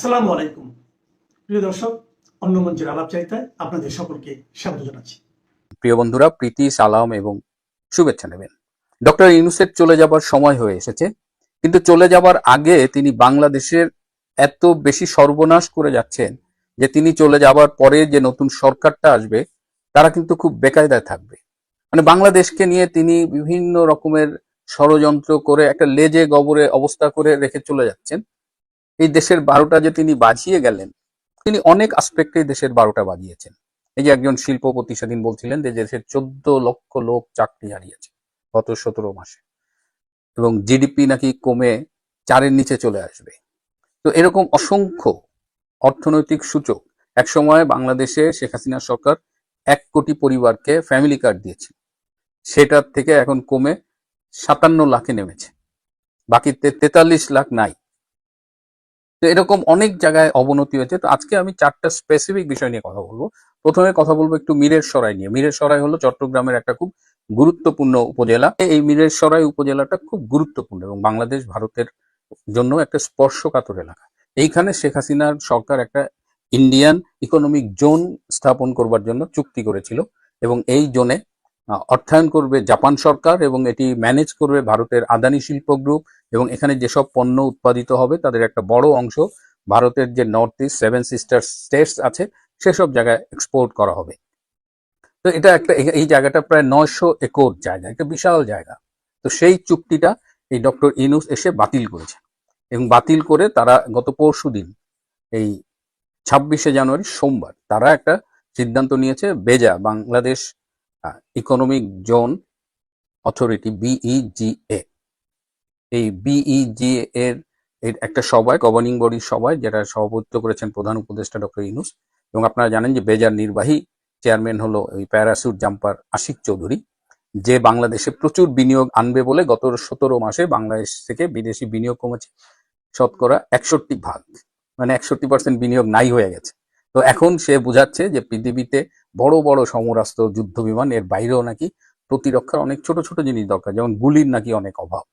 আসসালামু আলাইকুম। প্রিয় দর্শক, অন্য মঞ্চের আলাপ চাইতায় আপনাদের সকলকে স্বাগত জানাচ্ছি। প্রিয় বন্ধুরা, প্রীতি, সালাম এবং শুভেচ্ছা নেবেন। ডক্টর ইউনুসের চলে যাবার সময় হয়ে এসেছে, কিন্তু চলে যাবার আগে তিনি বাংলাদেশের এত বেশি সর্বনাশ করে যাচ্ছেন যে তিনি চলে যাবার পরে যে নতুন সরকারটা আসবে, তারা কিন্তু খুব বেকায়দায় থাকবে। মানে বাংলাদেশকে নিয়ে তিনি বিভিন্ন রকমের ষড়যন্ত্র করে একটা লেজে গবরে অবস্থা করে রেখে চলে যাচ্ছেন। এই দেশের বারোটা যে তিনি বাজিয়ে গেলেন, তিনি অনেক আসপেক্টে দেশের বারোটা বাজিয়েছেন। এই যে একজন শিল্পপতি সেদিন বলছিলেন যে দেশের চোদ্দ লক্ষ লোক চাকরি হারিয়েছে গত সতেরো মাসে। এবং জিডিপি নাকি কমে চারের নিচে চলে আসবে। তো এরকম অসংখ্য অর্থনৈতিক সূচক একসময় বাংলাদেশে শেখ হাসিনা সরকার এক কোটি পরিবারকে ফ্যামিলি কার্ড দিয়েছে। সেটার থেকে এখন কমে সাতান্ন লাখে নেমেছে। বাকি তেতাল্লিশ লাখ নাই। তো এরকম অনেক জায়গায় অবনতি হয়েছে। তো আজকে আমি চারটা স্পেসিফিক বিষয় নিয়ে কথা বলব। প্রথমে কথা বলব একটু মিরের সরাই নিয়ে। মিরের সরাই হলো চট্টগ্রামের একটা খুব গুরুত্বপূর্ণ উপজেলা। এই মিরের সরাই উপজেলাটা খুব গুরুত্বপূর্ণ এবং বাংলাদেশ, ভারতের জন্য একটা স্পর্শকাতর এলাকা। এইখানে শেখ হাসিনার সরকার একটা ইন্ডিয়ান ইকোনমিক জোন স্থাপন করবার জন্য চুক্তি করেছিল এবং এই জোনে অর্থায়ন করবে জাপান সরকার এবং এটি ম্যানেজ করবে ভারতের আদানি শিল্প গ্রুপ এবং এখানে যেসব পণ্য উৎপাদিত হবে তাদের একটা বড় অংশ ভারতের যে north east seven sister states আছে, সেসব জায়গায় এক্সপোর্ট করা হবে। তো এটা একটা, এই- জায়গাটা প্রায় নয়শো একর জায়গা, একটা বিশাল জায়গা। তো সেই চুক্তিটা এই ডক্টর ইনুস এসে বাতিল করেছে এবং বাতিল করে তারা গত পরশু দিন, এই ছাব্বিশে জানুয়ারি সোমবার, তারা একটা সিদ্ধান্ত নিয়েছে, BEZA, Bangladesh economic zone authority BEZA এই বিইজিএ এর এর একটা সভায় গভর্নিং বডির সভায়, যেটা সভাপতিত্ব করেছেন প্রধান উপদেষ্টা ডক্টর ইনুস এবং আপনারা জানেন যে বেজার নির্বাহী চেয়ারম্যান হলো ওই প্যারাসুট জাম্পার আশিক চৌধুরী, যে বাংলাদেশে প্রচুর বিনিয়োগ আনবে বলে গত সতেরো মাসে বাংলাদেশ থেকে বিদেশি বিনিয়োগ কমেছে শতকরা একষট্টি ভাগ। মানে একষট্টি পার্সেন্ট বিনিয়োগ নাই হয়ে গেছে। তো এখন সে বুঝাচ্ছে যে পৃথিবীতে বড় বড় সমরাস্ত্র যুদ্ধ বিমান এর বাইরেও নাকি প্রতিরক্ষার অনেক ছোট ছোট জিনিস দরকার, যেমন গুলির নাকি অনেক অভাব।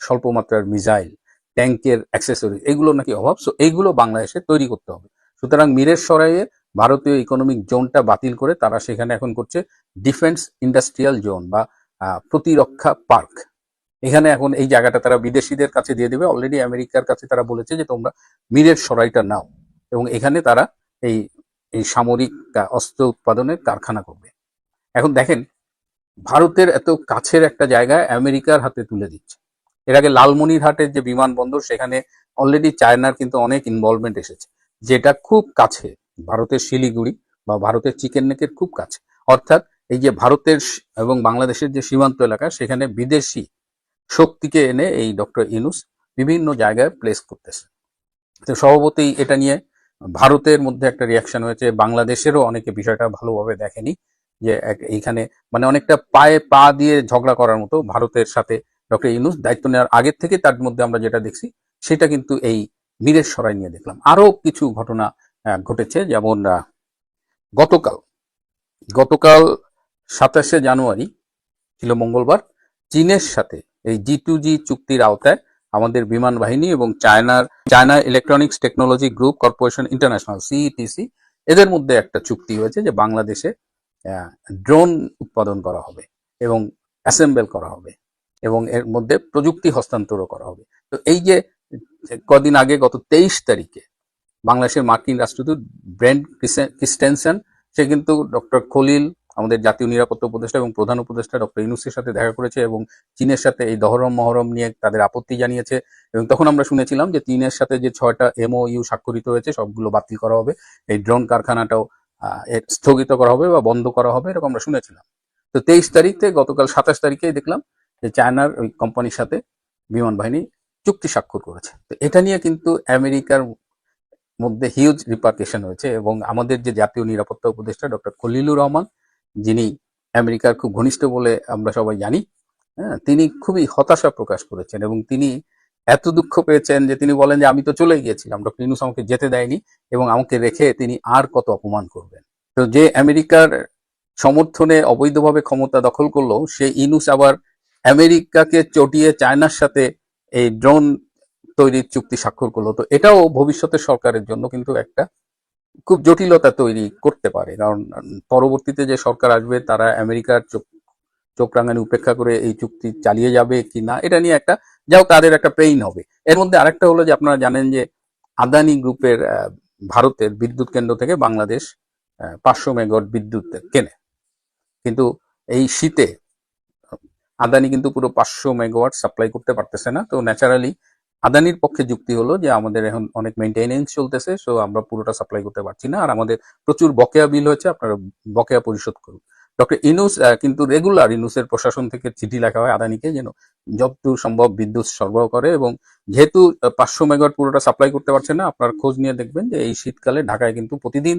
স্বল্প মাত্রার মিসাইল ট্যাঙ্কের অ্যাক্সেসরি এগুলো নাকি অভাব। সো এইগুলো বাংলাদেশে তৈরি করতে হবে। সুতরাং মিরের সরাইয়ে ভারতীয় ইকোনমিক জোনটা বাতিল করে তারা সেখানে এখন করছে ডিফেন্স ইন্ডাস্ট্রিয়াল জোন বা প্রতিরক্ষা পার্ক এখানে এখন এই জায়গাটা তারা বিদেশিদের কাছে দিয়ে দেবে। অলরেডি আমেরিকার কাছে তারা বলেছে যে তোমরা মিরের সরাইটা নাও। এবং এখানে তারা এই এই সামরিক অস্ত্র উৎপাদনের কারখানা করবে। এখন দেখেন, ভারতের এত কাছের একটা জায়গায় আমেরিকার হাতে তুলে দিচ্ছে। এর আগে লালমনিরহাটের যে বিমানবন্দর, সেখানে অলরেডি চায়নার কিন্তু অনেক ইনভলভমেন্ট এসেছে। যেটা খুব কাছে, ভারতের শিলিগুড়ি বা ভারতের চিকেন নেকের খুব কাছে। অর্থাৎ এই যে ভারতের এবং বাংলাদেশের যে সীমান্ত এলাকা, সেখানে বিদেশি শক্তিকে এনে এই ডক্টর ইনুস বিভিন্ন জায়গায় প্লেস করতেছে। তো স্বভাবতই এটা নিয়ে ভারতের মধ্যে একটা রিয়াকশন হয়েছে, বাংলাদেশেরও অনেকে বিষয়টা ভালোভাবে দেখেনি, যে এইখানে মানে অনেকটা পায়ে পা দিয়ে ঝগড়া করার মতো ভারতের সাথে ডক্টর ইনুস দায়িত্ব নেওয়ার আগের থেকে তার মধ্যে আমরা যেটা দেখছি, সেটা কিন্তু এই মীরের সরাই নিয়ে দেখলাম। আরও কিছু ঘটনা ঘটেছে, যেমন গতকাল গতকাল সাতাশে জানুয়ারি, ছিল মঙ্গলবার, চীনের সাথে এই জি টু জি চুক্তির আওতায় আমাদের বিমান বাহিনী এবং চায়নার, China electronics technology group corporation international CETC এদের মধ্যে একটা চুক্তি হয়েছে যে বাংলাদেশে ড্রোন উৎপাদন করা হবে এবং অ্যাসেম্বল করা হবে এবং এর মধ্যে প্রযুক্তি হস্তান্তরও করা হবে। তো এই যে, কদিন আগে গত তেইশ তারিখে বাংলাদেশের মার্কিন রাষ্ট্রদূত ব্রেন্ড ক্রিস্টেনসন সে কিন্তু ডক্টর খলিল আমাদের জাতীয় নিরাপত্তা উপদেষ্টা এবং প্রধান উপদেষ্টা ডক্টর ইনুসের সাথে দেখা করেছে এবং চীনের সাথে এই দহরম মহরম নিয়ে তাদের আপত্তি জানিয়েছে। এবং তখন আমরা শুনেছিলাম যে চীনের সাথে যে ছয়টা এমওইউ স্বাক্ষরিত হয়েছে, সবগুলো বাতিল করা হবে। এই ড্রোন কারখানাটাও স্থগিত করা হবে বা বন্ধ করা হবে এরকম আমরা শুনেছিলাম। তো তেইশ তারিখে, গতকাল সাতাশ তারিখে দেখলাম যে চায়নার ওই কোম্পানির সাথে বিমান বাহিনী চুক্তি স্বাক্ষর করেছে। তো এটা নিয়ে কিন্তু আমেরিকার মধ্যে হিউজ রিপার্কেশন হয়েছে এবং আমাদের যে জাতীয় নিরাপত্তা উপদেষ্টা ডক্টর খলিলুর রহমান যিনি আমেরিকার খুব ঘনিষ্ঠ বলে আমরা সবাই জানি হ্যাঁ তিনি খুবই হতাশা প্রকাশ করেছেন এবং তিনি এত দুঃখ পেয়েছেন যে তিনি বলেন যে আমি তো চলে গিয়েছিলাম, ডক্টর ইনুস আমাকে যেতে দেয়নি এবং আমাকে রেখে তিনি আর কত অপমান করবেন। তো যে আমেরিকার সমর্থনে অবৈধভাবে ক্ষমতা দখল করল, সে ইনুস আবার আমেরিকাকে চটিয়ে চায়নার সাথে এই ড্রোন তৈরির চুক্তি স্বাক্ষর করল। তো এটাও ভবিষ্যতের সরকারের জন্য কিন্তু একটা খুব জটিলতা তৈরি করতে পারে। কারণ, পরবর্তীতে যে সরকার আসবে, তারা আমেরিকার চোখ রাঙানি উপেক্ষা করে এই চুক্তি চালিয়ে যাবে কি না, এটা নিয়ে একটা যাও তাদের একটা পেইন হবে। এর মধ্যে আরেকটা হলো যে, আপনারা জানেন যে, আদানি গ্রুপের ভারতের বিদ্যুৎ কেন্দ্র থেকে বাংলাদেশ পাঁচশো মেগাওয়াট বিদ্যুৎ কেনে। কিন্তু এই শীতে, আদানি কিন্তু পুরো পাঁচশো মেগাওয়াট সাপ্লাই করতে পারতেছে না। তো ন্যাচারালি আদানির পক্ষে যুক্তি হলো যে আমাদের এখন অনেক মেনটেনেন্স চলতেছে সো আমরা পুরোটা সাপ্লাই করতে পারছি না। আর আমাদের প্রচুর বকেয়া বিল হয়েছে, আপনারা বকেয়া পরিশোধ করুন। ডক্টর ইনুস কিন্তু রেগুলার ইনুসের প্রশাসন থেকে চিঠি লেখা হয় আদানিকে যেন যতটুকু সম্ভব বিদ্যুৎ সরবরাহ করে এবং যেহেতু পাঁচশো মেগাওয়াট পুরোটা সাপ্লাই করতে পারছে না, আপনার খোঁজ নিয়ে দেখবেন যে এই শীতকালে ঢাকায় কিন্তু প্রতিদিন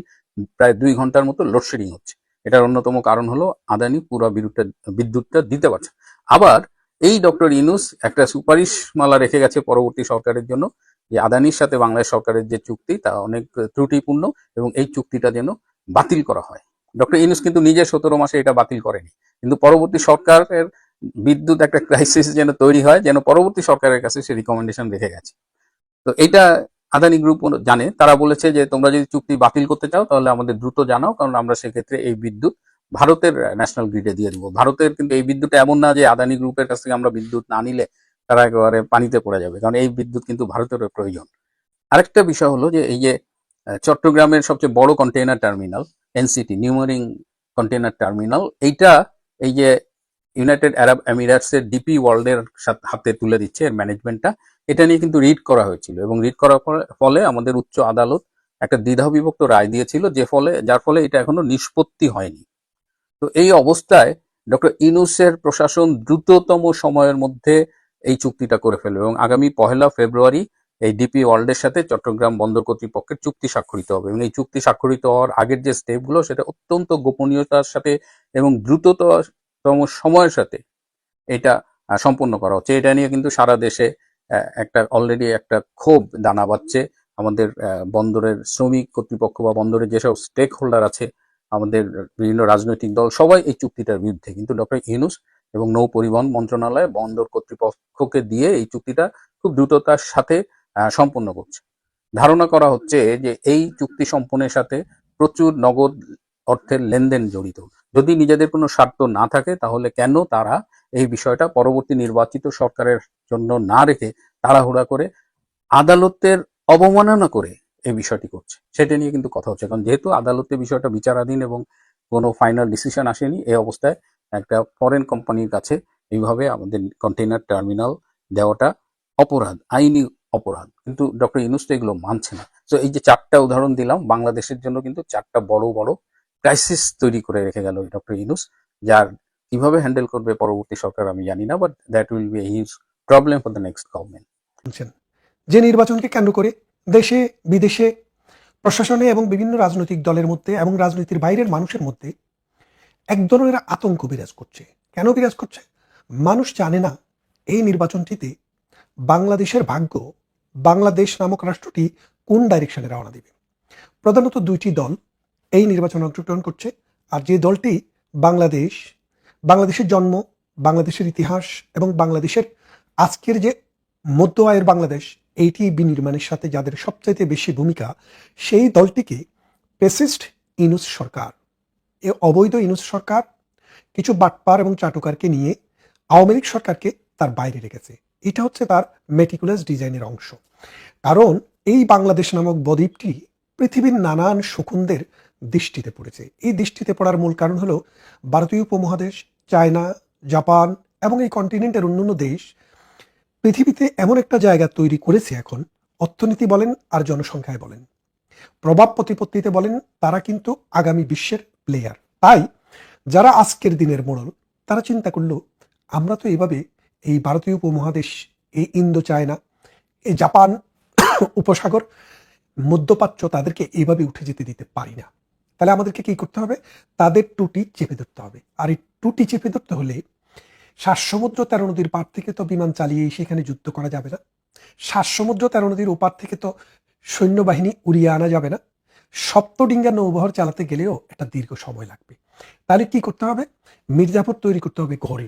প্রায় দুই ঘণ্টার মতো লোডশেডিং হচ্ছে। এটার অন্যতম কারণ হলো আদানি পুরো বিদ্যুৎটা দিতে পারছে আবার এই ডক্টর ইনুস একটা সুপারিশ মালা রেখে গেছে পরবর্তী সরকারের জন্য যে আদানির সাথে বাংলাদেশ সরকারের যে চুক্তি তা অনেক ত্রুটিপূর্ণ এবং এই চুক্তিটা যেন বাতিল করা হয়। ডক্টর ইনুস কিন্তু নিজে সতেরো মাসে এটা বাতিল করেনি। কিন্তু পরবর্তী সরকারের বিদ্যুৎ একটা ক্রাইসিস যেন তৈরি হয়, যেন পরবর্তী সরকারের কাছে সে রিকমেন্ডেশন রেখে গেছে। তো এটা আদানি গ্রুপ জানে। তারা বলেছে যে তোমরা যদি চুক্তি বাতিল করতে চাও তাহলে আমাদের দ্রুত জানাও, কারণ আমরা সেক্ষেত্রে এই বিদ্যুৎ ভারতের ন্যাশনাল গ্রিডে দিয়ে দিব। ভারতের কিন্তু এই বিদ্যুৎ এমন না যে আদানি গ্রুপের কাছ থেকে আমরা বিদ্যুৎ না নিলে তারা একেবারে পানিতে পড়ে যাবে, কারণ এই বিদ্যুৎ কিন্তু ভারতের প্রয়োজন। আরেকটা বিষয় হলো যে এই যে চট্টগ্রামের সবচেয়ে বড় container terminal NCT new mooring container terminal এইটা এই যে ইউনাইটেড আরব এমিরেটস এর ডিপি ওয়ার্ল্ডের হাতে তুলে দিচ্ছে এর ম্যানেজমেন্টটা এটা নিয়ে কিন্তু রিড করা হয়েছিল এবং রিড করার ফলে আমাদের উচ্চ আদালত একটা দ্বিধাবিভক্ত রায় দিয়েছিল, যে ফলে, যার ফলে এটা এখনও নিষ্পত্তি হয়নি। তো এই অবস্থায় ডক্টর ইনুসের প্রশাসন দ্রুততম সময়ের মধ্যে এই চুক্তিটা করে ফেলবে এবং আগামী পহেলা ফেব্রুয়ারি এই ডিপি ওয়ার্ল্ডের সাথে চট্টগ্রাম বন্দর কর্তৃপক্ষের চুক্তি স্বাক্ষরিত হবে এবং এই চুক্তি স্বাক্ষরিত হওয়ার আগের যে স্টেপগুলো সেটা অত্যন্ত গোপনীয়তার সাথে এবং দ্রুততম সময়ের সাথে এটা সম্পন্ন করা হচ্ছে। এটা নিয়ে কিন্তু সারা দেশে একটা অলরেডি একটা ক্ষোভ দানা বাচ্ছে আমাদের বন্দরের শ্রমিক কর্তৃপক্ষ বা বন্দরের যেসব স্টেক হোল্ডার আছে আমাদের বিভিন্ন রাজনৈতিক দল সবাই এই চুক্তিটার বিরুদ্ধে, কিন্তু ডক্টর ইউনুস এবং নৌ পরিবহন মন্ত্রণালয় বন্দর কর্তৃপক্ষকে দিয়ে এই চুক্তিটা খুব দ্রুততার সাথে সম্পন্ন করছে। ধারণা করা হচ্ছে যে এই চুক্তি সম্পন্নের সাথে প্রচুর নগদ অর্থের লেনদেন জড়িত। যদি নিজেদের কোনো স্বার্থ না থাকে, তাহলে কেন তারা এই বিষয়টা পরবর্তী নির্বাচিত সরকারের জন্য না রেখে তাড়াহুড়া করে আদালতের অবমাননা করে এই বিষয়টি করছে। সেটা নিয়ে কিন্তু কথা হচ্ছে। কারণ যেহেতু আদালতে বিষয়টা বিচারাধীন এবং কোনো ফাইনাল ডিসিশন আসেনি, এই অবস্থায় একটা ফরেন কোম্পানির কাছে এইভাবে আমাদের কন্টেইনার টার্মিনাল দেওয়াটা অপরাধ, আইনি অপরাধ। কিন্তু ডক্টর ইউনুস তো এগুলো মানছে না। তো এই যে চারটা উদাহরণ দিলাম, বাংলাদেশের জন্য কিন্তু চারটা বড় বড় ক্রাইসিস তৈরি করে রেখে গেল ডক্টর ইউনুস যার কীভাবে হ্যান্ডেল করবে পরবর্তী সরকার আমি জানি না but that will be huge problem for the next government যে নির্বাচনকে কেন্দ্র করে দেশে, বিদেশে, প্রশাসনে এবং বিভিন্ন রাজনৈতিক দলের মধ্যে এবং রাজনীতির বাইরের মানুষের মধ্যে এক ধরনের আতঙ্ক বিরাজ করছে। কেন বিরাজ করছে? মানুষ জানে না এই নির্বাচনটিতে বাংলাদেশের ভাগ্য, বাংলাদেশ নামক রাষ্ট্রটি কোন ডাইরেকশনে রওনা দিবে। প্রধানত দুইটি দল এই নির্বাচনে অংশগ্রহণ করছে আর যে দলটি বাংলাদেশ, বাংলাদেশের জন্ম, বাংলাদেশের ইতিহাস এবং বাংলাদেশের আজকের যে মধ্য আয়ের বাংলাদেশ এইটি বিনির্মাণের সাথে যাদের সবচাইতে বেশি ভূমিকা, সেই দলটিকে পেসিস্ট ইনুস সরকার। এ অবৈধ ইনুস সরকার কিছু বাটপার এবং চাটুকারকে নিয়ে আওয়ামী লীগ সরকারকে তার বাইরে রেখেছে। এটা হচ্ছে তার মেটিকুলাস ডিজাইনের অংশ। কারণ এই বাংলাদেশ নামক বদ্বীপটি পৃথিবীর নানান শকুনদের দৃষ্টিতে পড়েছে। এই দৃষ্টিতে পড়ার মূল কারণ হলো, ভারতীয় উপমহাদেশ, চায়না, জাপান এবং এই কন্টিনেন্টের অন্যান্য দেশ পৃথিবীতে এমন একটা জায়গা তৈরি করেছে এখন। অর্থনীতি বলেন আর জনসংখ্যায় বলেন। প্রভাব প্রতিপত্তিতে বলেন, তারা কিন্তু আগামী বিশ্বের প্লেয়ার তাই যারা আজকের দিনের মোড়ল, তারা চিন্তা করল, আমরা তো এভাবে এই ভারতীয় উপমহাদেশ, এই ইন্দো চায়না এই জাপান, উপসাগর, মধ্যপ্রাচ্য, তাদেরকে এইভাবে উঠে যেতে দিতে পারি না। তাহলে আমাদেরকে কি করতে হবে? তাদের টুটি চেপে ধরতে হবে। আর এই টুটি চেপে ধরতে হলে সাত সমুদ্র তেরো নদীর পার থেকে তো বিমান চালিয়ে সেখানে যুদ্ধ করা যাবে না। সাত সমুদ্র তেরো নদীর ওপার থেকে তো সৈন্যবাহিনী উড়িয়ে আনা যাবে না। সপ্তডিঙ্গা নৌবহর চালাতে গেলেও একটা দীর্ঘ সময় লাগবে। তাহলে কি করতে হবে? মির্জাপুর তৈরি করতে হবে ঘরে।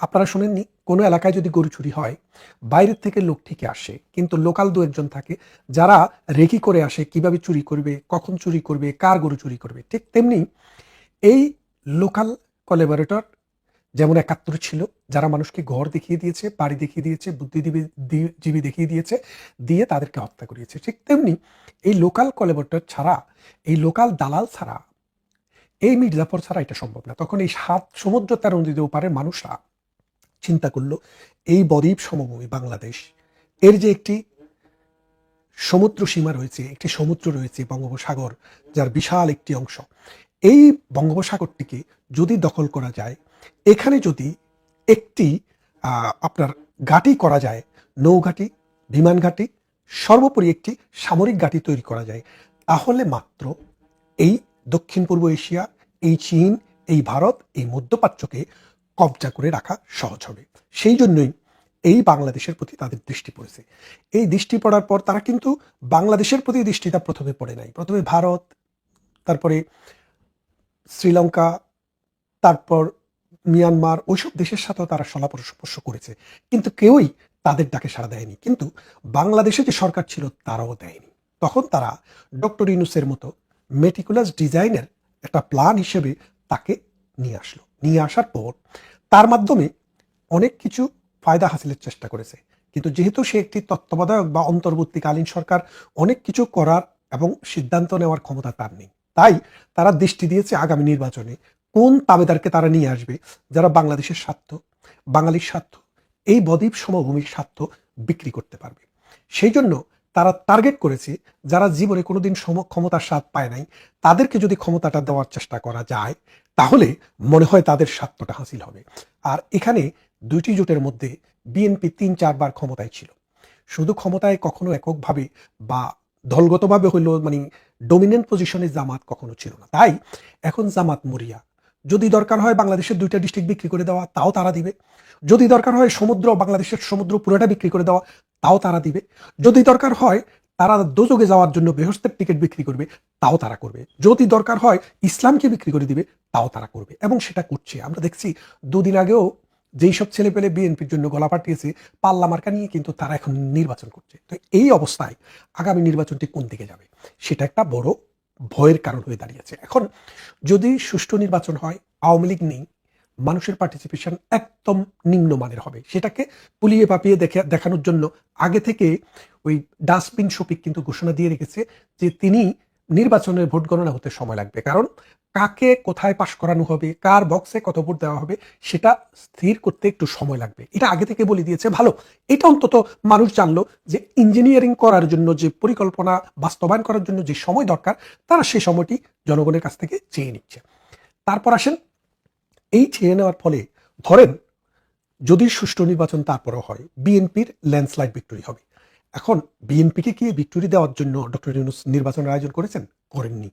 আপনারা শোনেননি, কোনো এলাকায় যদি গরু চুরি হয়, বাইরের থেকে লোক ঠিকই আসে, কিন্তু লোকাল দু একজন থাকে, যারা রেকি করে আসে, কীভাবে চুরি করবে, কখন চুরি করবে, কার গরু চুরি করবে, ঠিক তেমনি এই লোকাল কলেবরেটর যেমন একাত্তর ছিল, যারা মানুষকে ঘর দেখিয়ে দিয়েছে, বাড়ি দেখিয়ে দিয়েছে, বুদ্ধিজীবী জীবী দেখিয়ে দিয়েছে, দিয়ে তাদেরকে হত্যা করিয়েছে। ঠিক তেমনি এই লোকাল কলেবরেটর ছাড়া, এই লোকাল দালাল ছাড়া, এই মির্জাফর ছাড়া এটা সম্ভব না। তখন এই সাত সমুদ্র তেরো নদীর ওপারের মানুষরা চিন্তা করল, এই বদ্বীপ সমভূমি বাংলাদেশ, এর যে একটি সমুদ্র সীমা রয়েছে, একটি সমুদ্র রয়েছে বঙ্গোপসাগর, যার বিশাল একটি অংশ, এই বঙ্গোপসাগরটিকে যদি দখল করা যায় এখানে যদি একটি আপনার ঘাঁটি করা যায় নৌঘাঁটি বিমান ঘাঁটি, সর্বোপরি একটি সামরিক ঘাঁটি তৈরি করা যায়, তাহলে মাত্র এই দক্ষিণ পূর্ব এশিয়া, এই চীন, এই ভারত, এই মধ্যপ্রাচ্যকে কবজা করে রাখা সহজ হবে। সেই জন্যই এই বাংলাদেশের প্রতি তাদের দৃষ্টি পড়েছে। এই দৃষ্টি পড়ার পর তারা কিন্তু বাংলাদেশের প্রতি দৃষ্টিটা প্রথমে পড়ে নাই। প্রথমে ভারত, তারপরে শ্রীলঙ্কা, তারপর মিয়ানমার ওইসব দেশের সাথেও তারা সলা করেছে। কিন্তু কেউই তাদের ডাকে সাড়া দেয়নি। কিন্তু বাংলাদেশে যে সরকার ছিল, তারাও দেয়নি। তখন তারা ডক্টর ইনুসের মতো মেটিকুলাস ডিজাইনের একটা প্ল্যান হিসেবে তাকে নিয়ে আসলো। নিয়ে আসার পর তার মাধ্যমে অনেক কিছু ফায়দা হাসিলের চেষ্টা করেছে। কিন্তু যেহেতু সে একটি তত্ত্বাবধায়ক বা অন্তর্বর্তীকালীন সরকার, অনেক কিছু করার এবং সিদ্ধান্ত নেওয়ার ক্ষমতা তার নেই। তাই তারা দৃষ্টি দিয়েছে আগামী নির্বাচনে কোন তাবেদারকে তারা নিয়ে আসবে? যারা বাংলাদেশের স্বার্থ, বাঙালির স্বার্থ, এই বদ্বীপ সমভূমির স্বার্থ বিক্রি করতে পারবে। সেই জন্য তারা টার্গেট করেছে যারা জীবনে কোনোদিন সম, ক্ষমতার স্বাদ পায় নাই, তাদেরকে যদি ক্ষমতাটা দেওয়ার চেষ্টা করা যায়, তাহলে মনে হয় তাদের স্বার্থটা হাসিল হবে। আর এখানে দুইটি জোটের মধ্যে বিএনপি তিন চারবার ক্ষমতায় ছিল। শুধু ক্ষমতায় কখনো এককভাবে বা দলগতভাবে হইল মানে ডমিনেন্ট পজিশনে জামাত কখনো ছিল না। তাই এখন জামাত মরিয়া যদি দরকার হয় বাংলাদেশের দুইটা ডিস্ট্রিক্ট বিক্রি করে দেওয়া, তাও তারা দিবে। যদি দরকার হয় সমুদ্র, বাংলাদেশের সমুদ্র পুরোটা বিক্রি করে দেওয়া, তাও তারা দিবে। যদি দরকার হয় তারা দোজগে যাওয়ার জন্য বেহস্তের টিকিট বিক্রি করবে, তাও তারা করবে। যদি দরকার হয় ইসলামকে বিক্রি করে দিবে, তাও তারা করবে। এবং সেটা করছে। আমরা দেখছি দুদিন আগেও যেই সব ছেলে পেলে বিএনপির জন্য গলা পাঠিয়েছে, পাল্লা মার্কা নিয়ে কিন্তু তারা এখন নির্বাচন করছে। তো এই অবস্থায় আগামী নির্বাচনটি কোন দিকে যাবে? সেটা একটা বড় ভয়ের কারণ হয়ে দাঁড়িয়েছে। এখন যদি সুষ্ঠু নির্বাচন হয়, আওয়ামী লীগ নেই, মানুষের পার্টিসিপেশন একদম নিম্নমানের হবে। সেটাকে পুলিয়ে পাপিয়ে দেখে, দেখানোর জন্য আগে থেকে ওই ডাস্টবিন শফিক কিন্তু ঘোষণা দিয়ে রেখেছে যে তিনি নির্বাচনের ভোট গণনা হতে সময় লাগবে। কারণ কাকে কোথায় পাশ করানো হবে, কার বক্সে কত ভোট দেওয়া হবে, সেটা স্থির করতে একটু সময় লাগবে। এটা আগে থেকে বলে দিয়েছে, ভালো। এটা অন্তত মানুষ জানলো যে ইঞ্জিনিয়ারিং করার জন্য, যে পরিকল্পনা বাস্তবায়ন করার জন্য যে সময় দরকার, তারা সেই সময়টি জনগণের কাছ থেকে চেয়ে নিচ্ছে। তারপর আসেন, এই চেয়ে নেওয়ার ফলে ধরেন যদি সুষ্ঠু নির্বাচন তারপরও হয়, বিএনপির ল্যান্ডস্লাইড ভিক্টোরি হবে। এখন বিএনপিকে কি ভিক্টোরি দেওয়ার জন্য ডক্টর ইউনুস নির্বাচনের আয়োজন করেছেন? করেননি।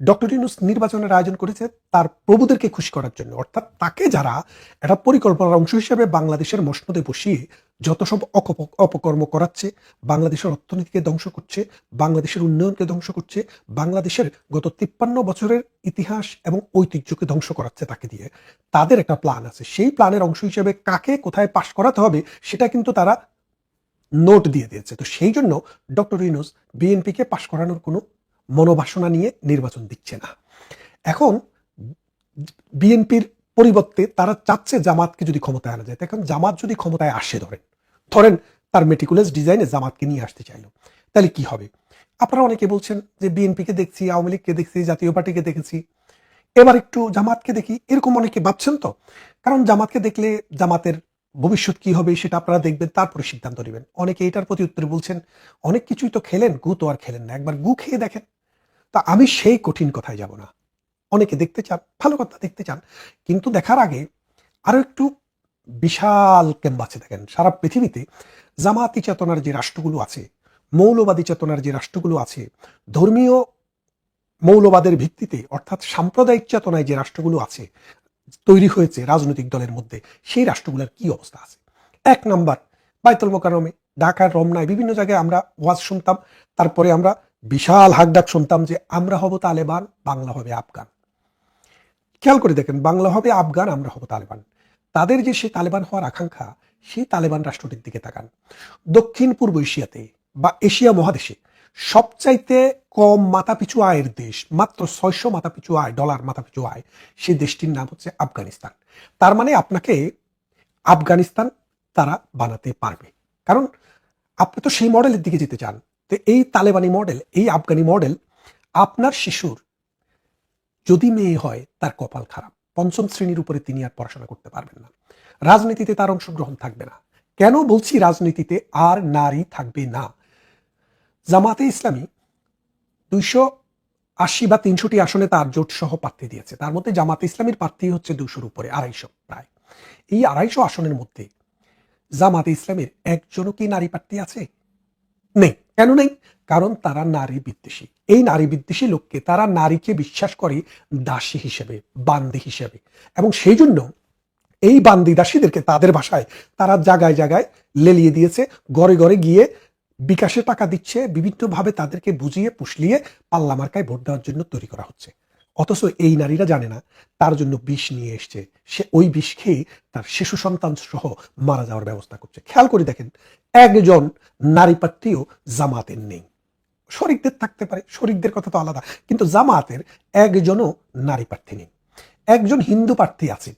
ডক্টর ইউনুস নির্বাচনের আয়োজন করেছে তার প্রভুদেরকে খুশি করার জন্য। অর্থাৎ তাকে যারা একটা পরিকল্পনার অংশ হিসেবে বাংলাদেশের মসনদে বসিয়ে যত সব অপকর্ম করাচ্ছে, বাংলাদেশের অর্থনীতিকে ধ্বংস করছে, বাংলাদেশের উন্নয়নকে ধ্বংস করছে, বাংলাদেশের গত তিপ্পান্ন বছরের ইতিহাস এবং ঐতিহ্যকে ধ্বংস করাচ্ছে তাকে দিয়ে, তাদের একটা প্ল্যান আছে। সেই প্ল্যানের অংশ হিসেবে কাকে কোথায় পাশ করাতে হবে সেটা কিন্তু তারা নোট দিয়ে দিয়েছে। তো সেই জন্য ডক্টর ইউনুস বিএনপিকে পাশ করানোর কোনো মনোবাসনা নিয়ে নির্বাচন দিচ্ছে না। এখন বিএনপির পরিবর্তে তারা চাচ্ছে জামাতকে যদি ক্ষমতায় আনা যায়। এখন জামাত যদি ক্ষমতায় আসে ধরেন ধরেন তার মেটিকুলাস ডিজাইনে জামাতকে নিয়ে আসতে চাইলো, তাহলে কি হবে? আপনারা অনেকে বলছেন যে বিএনপিকে দেখছি, আওয়ামী লীগকে দেখছি, জাতীয় পার্টিকে দেখেছি। এবার একটু জামাতকে দেখি, এরকম অনেকে ভাবছেন তো? কারণ জামাতকে দেখলে জামাতের ভবিষ্যৎ কি হবে সেটা আপনারা দেখবেন, তারপরে সিদ্ধান্ত নেবেন। অনেকে এটার প্রতি উত্তরে বলছেন, অনেক কিছুই তো খেলেন, গু তো আর খেলেন না। একবার গু খেয়ে দেখেন। তা আমি সেই কঠিন কথায় যাব না। অনেকে দেখতে চান, ভালো কথা দেখতে চান, কিন্তু দেখার আগে আরও একটু বিশাল ক্যাম্বাসে দেখেন। সারা পৃথিবীতে জামাতি চেতনার যে রাষ্ট্রগুলো আছে, মৌলবাদী চেতনার যে রাষ্ট্রগুলো আছে, ধর্মীয় মৌলবাদের ভিত্তিতে, অর্থাৎ সাম্প্রদায়িক চেতনায় যে রাষ্ট্রগুলো আছে তৈরি হয়েছে রাজনৈতিক দলের মধ্যে, সেই রাষ্ট্রগুলোর কি অবস্থা আছে? এক নাম্বার বাইতুল মোকারমে ঢাকার, রমনায় বিভিন্ন জায়গায় আমরা ওয়াজ শুনতাম। তারপরে আমরা বিশাল হাকডাক শুনতাম যে, আমরা হব তালেবান, বাংলা হবে আফগান। খেয়াল করে দেখেন, বাংলা হবে আফগান, আমরা হব তালেবান। তাদের যে সে তালেবান হওয়ার আকাঙ্ক্ষা, সেই তালেবান রাষ্ট্রটির দিকে তাকান। দক্ষিণ পূর্ব এশিয়াতে বা এশিয়া মহাদেশে সবচাইতে কম মাথাপিছু আয়ের দেশ, মাত্র ছয়শো মাথাপিছু আয়, ডলার মাথাপিছু আয় সেই দেশটির নাম হচ্ছে আফগানিস্তান। তার মানে আপনাকে আফগানিস্তান তারা বানাতে পারবে। কারণ আপনি তো সেই মডেলের দিকে যেতে চান। তো এই তালেবানি মডেল, এই আফগানি মডেল আপনার শিশুর যদি মেয়ে হয়, তার কপাল খারাপ। পঞ্চম শ্রেণির উপরে তিনি আর পড়াশোনা করতে পারবেন না। রাজনীতিতে তার অংশগ্রহণ থাকবে না। কেন বলছি রাজনীতিতে আর নারী থাকবে না? জামাতে ইসলামী দুইশো আশি বা তিনশোটি আসনে তার জোট সহ প্রার্থী দিয়েছে। তার মধ্যে জামাতে ইসলামীর প্রার্থী হচ্ছে দুশোর উপরে, আড়াইশো প্রায়। এই আড়াইশো আসনের মধ্যে জামাতে ইসলামের একজনও কি নারী প্রার্থী আছে? নেই। কেন নেই? কারণ তারা নারী বিদ্বেষী। এই নারী বিদ্বেষী লোককে তারা নারীকে বিশ্বাস করে দাসী হিসেবে, বান্দি হিসেবে। এবং সেই জন্য এই বান্দি দাসীদেরকে তাদের ভাষায় তারা জায়গায় জায়গায় লেলিয়ে দিয়েছে, ঘরে ঘরে গিয়ে বিকাশে টাকা দিচ্ছে, বিভিন্নভাবে তাদেরকে বুঝিয়ে পুষলিয়ে পাল্লা মার্কায় ভোট দেওয়ার জন্য তৈরি করা হচ্ছে। অথচ এই নারীরা জানে না, তার জন্য বিষ নিয়ে এসছে। সে ওই বিষ খেয়ে তার শিশু সন্তান সহ মারা যাওয়ার ব্যবস্থা করছে। খেয়াল করে দেখেন, একজন নারী প্রার্থীও জামাতের নেই। শরিকদের থাকতে পারে, শরিকদের কথা তো আলাদা, কিন্তু জামাতের একজনও নারী প্রার্থী নেই। একজন হিন্দু প্রার্থী আছেন,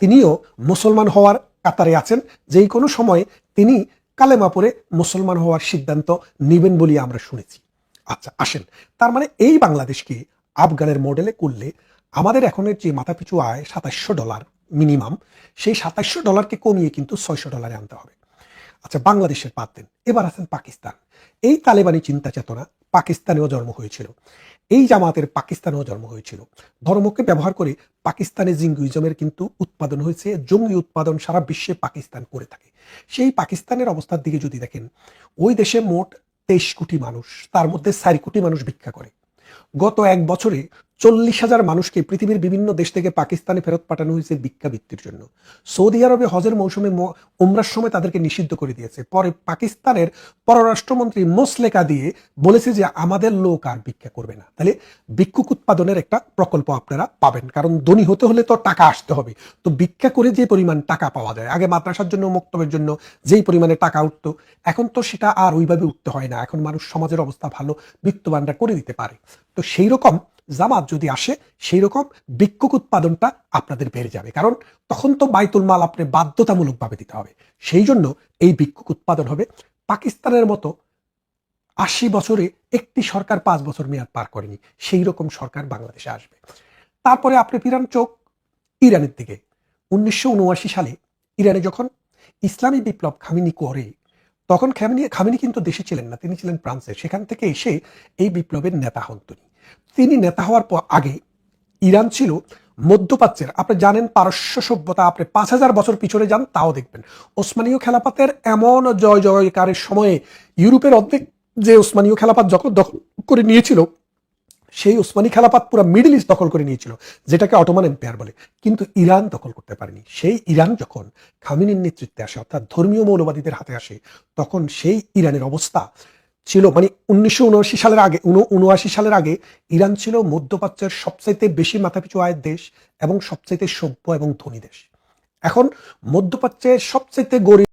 তিনিও মুসলমান হওয়ার কাতারে আছেন, যেই কোনো সময়ে তিনি কালেমা পরে মুসলমান হওয়ার সিদ্ধান্ত নেবেন বলে আমরা শুনেছি। আচ্ছা আসেন। তার মানে এই বাংলাদেশকে আফগানের মডেলে করলে আমাদের এখনের যে মাথাপিছু আয় সাতাশশো ডলার মিনিমাম সেই সাতাশশো ডলারকে কমিয়ে কিন্তু ছয়শো ডলারে আনতে হবে। আচ্ছা বাংলাদেশের বাদ দেন। এবার আছেন পাকিস্তান। এই তালেবানি চিন্তা চেতনা পাকিস্তানেও জন্ম হয়েছিল। এই জামাতের পাকিস্তানেও জন্ম হয়েছিল। ধর্মকে ব্যবহার করে পাকিস্তানে জিঙ্গুইজমের কিন্তু উৎপাদন হয়েছে, জঙ্গি উৎপাদন সারা বিশ্বে পাকিস্তান করে থাকে। সেই পাকিস্তানের অবস্থার দিকে যদি দেখেন, ওই দেশে মোট তেইশ কোটি মানুষ, তার মধ্যে চারি কোটি মানুষ ভিক্ষা করে। গত এক বছরে চল্লিশ হাজার মানুষকে পৃথিবীর বিভিন্ন দেশ থেকে পাকিস্তানে ফেরত পাঠানো হয়েছে ভিক্ষাবৃত্তির জন্য। সৌদি আরবে হজের মৌসুমে উমরার সময় তাদেরকে নিষিদ্ধ করে দিয়েছে। পরে পাকিস্তানের পররাষ্ট্রমন্ত্রী মোসলেকা দিয়ে বলেছে যে আমাদের লোক আর ভিক্ষা করবে না। তাহলে ভিক্ষুক উৎপাদনের একটা প্রকল্প আপনারা পাবেন। কারণ ধনী হতে হলে তো টাকা আসতে হবে। তো ভিক্ষা করে যে পরিমাণ টাকা পাওয়া যায়, আগে মাদ্রাসার জন্য, মক্তবের জন্য যেই পরিমাণে টাকা উঠতো, এখন তো সেটা আর ওইভাবে উঠতে হয় না। এখন মানুষ সমাজের অবস্থা ভালো, বিত্তবানরা করে দিতে পারে। তো সেই রকম জামাত যদি আসে সেই রকম ভিক্ষুক উৎপাদনটা আপনাদের বেড়ে যাবে। কারণ তখন তো বাইতুল মাল আপনি বাধ্যতামূলকভাবে দিতে হবে। সেই জন্য এই ভিক্ষুক উৎপাদন হবে। পাকিস্তানের মতো আশি বছরে একটি সরকার পাঁচ বছর মেয়াদ পার করেনি সেই রকম সরকার বাংলাদেশে আসবে। তারপরে আপনি ফিরান চোখ ইরানের দিকে। উনিশশো উনআশি সালে ইরানে যখন ইসলামী বিপ্লব খামিনি করে, তখন খামিনি খামিনি কিন্তু দেশে ছিলেন না, তিনি ছিলেন ফ্রান্সে। সেখান থেকে এসে এই বিপ্লবের নেতা হন তিনি। তিনি নেতা হওয়ার পর আগে ইরান ছিল মধ্যপ্রাচ্যের। আপনি জানেন পারস্য সভ্যতা, আপনি পাঁচ হাজার বছর পিছনে যান, তাও দেখবেন। ওসমানীয় খেলাপাতের এমন জয় জয়কারের সময়ে ইউরোপের অর্ধেক যে ওসমানীয় খেলাপাত যখন দখল করে নিয়েছিল, সেই ওসমানী খেলাপাত পুরো মিডল ইস্ট দখল করে নিয়েছিল, যেটাকে অটোমান এম্পায়ার বলে। কিন্তু ইরান দখল করতে পারেনি। সেই ইরান যখন খামিনির নেতৃত্বে আসে, অর্থাৎ ধর্মীয় মৌলবাদীদের হাতে আসে, তখন সেই ইরানের অবস্থা ছিল মানে উনিশশো উনআশি সালের আগে, উনআশি সালের আগে ইরান ছিল মধ্যপ্রাচ্যের সবচাইতে বেশি মাথাপিছু আয়ের দেশ এবং সবচাইতে সভ্য এবং ধনী দেশ। এখন মধ্যপ্রাচ্যের সবচাইতে গরিব